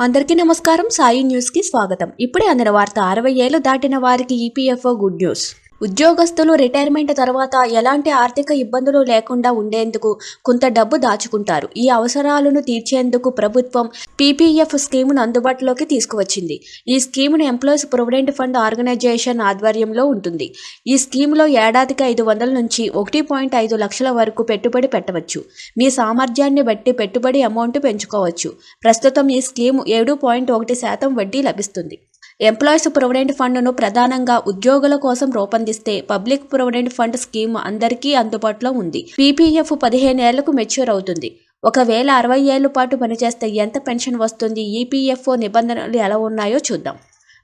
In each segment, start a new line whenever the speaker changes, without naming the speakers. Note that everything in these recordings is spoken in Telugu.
అందరికీ నమస్కారం. సాయి న్యూస్కి స్వాగతం. ఇప్పుడే అందిన వార్త అరవై ఏళ్ళు దాటిన వారికి ఈపీఎఫ్ఓ గుడ్ న్యూస్. ఉద్యోగస్తులు రిటైర్మెంట్ తర్వాత ఎలాంటి ఆర్థిక ఇబ్బందులు లేకుండా ఉండేందుకు కొంత డబ్బు దాచుకుంటారు. ఈ అవసరాలను తీర్చేందుకు ప్రభుత్వం పీపీఎఫ్ స్కీమును అందుబాటులోకి తీసుకువచ్చింది. ఈ స్కీమును ఎంప్లాయీస్ ప్రొవిడెంట్ ఫండ్ ఆర్గనైజేషన్ ఆధ్వర్యంలో ఉంటుంది. ఈ స్కీములో ఏడాదికి ఐదు వందల నుంచి ఒకటి పాయింట్ ఐదు లక్షల వరకు పెట్టుబడి పెట్టవచ్చు. మీ సామర్థ్యాన్ని బట్టి పెట్టుబడి అమౌంట్ పెంచుకోవచ్చు. ప్రస్తుతం ఈ స్కీమ్ ఏడు పాయింట్ ఒకటి శాతం వడ్డీ లభిస్తుంది. ఎంప్లాయీస్ ప్రొవిడెంట్ ఫండ్ను ప్రధానంగా ఉద్యోగుల కోసం రూపొందిస్తే పబ్లిక్ ప్రొవిడెంట్ ఫండ్ స్కీమ్ అందరికీ అందుబాటులో ఉంది. పీపీఎఫ్ పదిహేను ఏళ్ళకు మెచ్యూర్ అవుతుంది. ఒకవేళ అరవై ఏళ్ళ పాటు పనిచేస్తే ఎంత పెన్షన్ వస్తుంది? ఈపీఎఫ్ఓ నిబంధనలు ఎలా ఉన్నాయో చూద్దాం.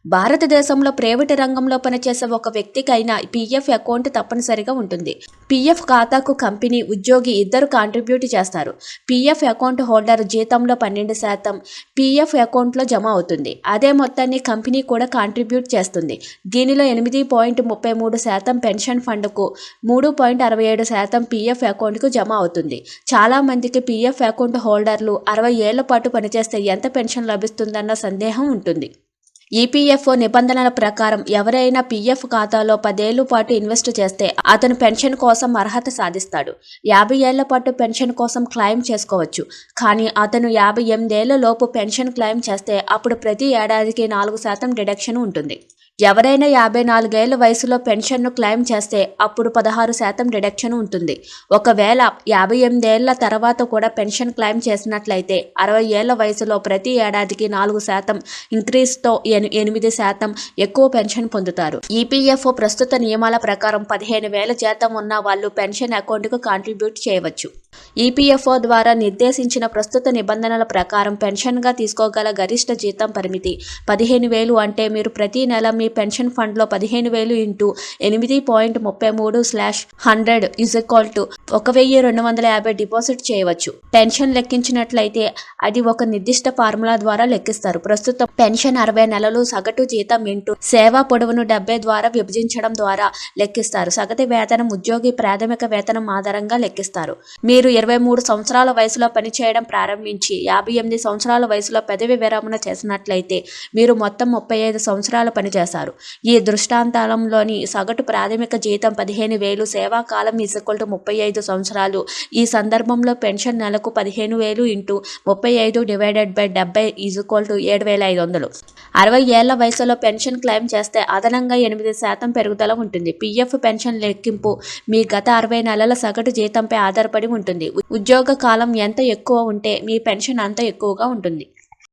భారతదేశంలో ప్రైవేటు రంగంలో పనిచేసే ఒక వ్యక్తికైనా పీఎఫ్ అకౌంట్ తప్పనిసరిగా ఉంటుంది. పీఎఫ్ ఖాతాకు కంపెనీ ఉద్యోగి ఇద్దరు కాంట్రిబ్యూట్ చేస్తారు. పీఎఫ్ అకౌంట్ హోల్డర్ జీతంలో పన్నెండు శాతం పీఎఫ్ అకౌంట్లో జమ అవుతుంది. అదే మొత్తాన్ని కంపెనీ కూడా కాంట్రిబ్యూట్ చేస్తుంది. దీనిలో ఎనిమిది పాయింట్ ముప్పై మూడు శాతం పెన్షన్ ఫండ్కు మూడు పాయింట్ అరవై ఏడు శాతం పీఎఫ్ అకౌంట్కు జమ అవుతుంది. చాలామందికి పీఎఫ్ అకౌంట్ హోల్డర్లు అరవై ఏళ్ళ పాటు పనిచేస్తే ఎంత పెన్షన్ లభిస్తుందన్న సందేహం ఉంటుంది. ఈపీఎఫ్ఓ నిబంధనల ప్రకారం ఎవరైనా పీఎఫ్ ఖాతాలో పదేళ్ళ పాటు ఇన్వెస్ట్ చేస్తే అతను పెన్షన్ కోసం అర్హత సాధిస్తాడు. యాభై ఏళ్ళ పాటు పెన్షన్ కోసం క్లెయిమ్ చేసుకోవచ్చు. కానీ అతను యాభై ఎనిమిదేళ్ళ లోపు పెన్షన్ క్లెయిమ్ చేస్తే అప్పుడు ప్రతి ఏడాదికి నాలుగు శాతం డిడక్షన్ ఉంటుంది. ఎవరైనా యాభై నాలుగేళ్ళ వయసులో పెన్షన్ను క్లెయిమ్ చేస్తే అప్పుడు పదహారు శాతం డిడక్షన్ ఉంటుంది. ఒకవేళ యాభై ఎనిమిదేళ్ళ తర్వాత కూడా పెన్షన్ క్లెయిమ్ చేసినట్లయితే అరవై ఏళ్ళ వయసులో ప్రతి ఏడాదికి నాలుగు శాతం ఇంక్రీజ్తో ఎని- ఎనిమిది శాతం ఎక్కువ పెన్షన్ పొందుతారు. ఈపీఎఫ్ఓ ప్రస్తుత నియమాల ప్రకారం పదిహేను వేల జీతం ఉన్న వాళ్ళు పెన్షన్ అకౌంట్కు కాంట్రిబ్యూట్ చేయవచ్చు. ఈపీఎఫ్ఓ ద్వారా నిర్దేశించిన ప్రస్తుత నిబంధనల ప్రకారం పెన్షన్గా తీసుకోగల గరిష్ట జీతం పరిమితి పదిహేను వేలు అంటే మీరు ప్రతి నెల మీ పెన్షన్ ఫండ్లో పదిహేను వేలు ఇంటూ ఎనిమిది పాయింట్ ముప్పై మూడు slash hundred is equal to ఒక వెయ్యి రెండు వందల యాభై డిపాజిట్ చేయవచ్చు. పెన్షన్ లెక్కించినట్లయితే అది ఒక నిర్దిష్ట ఫార్ములా ద్వారా లెక్కిస్తారు. ప్రస్తుతం పెన్షన్ అరవై నెలలు సగటు జీతం ఇంటూ సేవా పొడవును డెబ్బై ద్వారా విభజించడం ద్వారా లెక్కిస్తారు. సగటు వేతనం ఉద్యోగి ప్రాథమిక వేతనం ఆధారంగా లెక్కిస్తారు. మీరు ఇరవై మూడు సంవత్సరాల వయసులో పనిచేయడం ప్రారంభించి యాభై ఎనిమిది సంవత్సరాల వయసులో పెదవి విరమణ చేసినట్లయితే మీరు మొత్తం ముప్పై ఐదు సంవత్సరాలు పనిచేశారు ఈ దృష్టాంతాలంలోని సగటు ప్రాథమిక జీతం పదిహేను వేలు సేవాకాలం ఈక్వల్ ముప్పై ఐదు సంవత్సరాలు. ఈ సందర్భంలో పెన్షన్ నెలకు పదిహేను వేలు ఇంటూ ముప్పై ఐదు డివైడెడ్ బై డెబ్బై ఈక్వల్ టు ఏడు వేల ఐదు వందలు. అరవై ఏళ్ళ వయసులో పెన్షన్ క్లెయిమ్ చేస్తే అదనంగా ఎనిమిది శాతం పెరుగుదల ఉంటుంది. పీఎఫ్ పెన్షన్ లెక్కింపు మీ గత అరవై నెలల సగటు జీతంపై ఆధారపడి ఉంటుంది. ఉద్యోగ కాలం ఎంత ఎక్కువ ఉంటే మీ పెన్షన్ అంత ఎక్కువగా ఉంటుంది.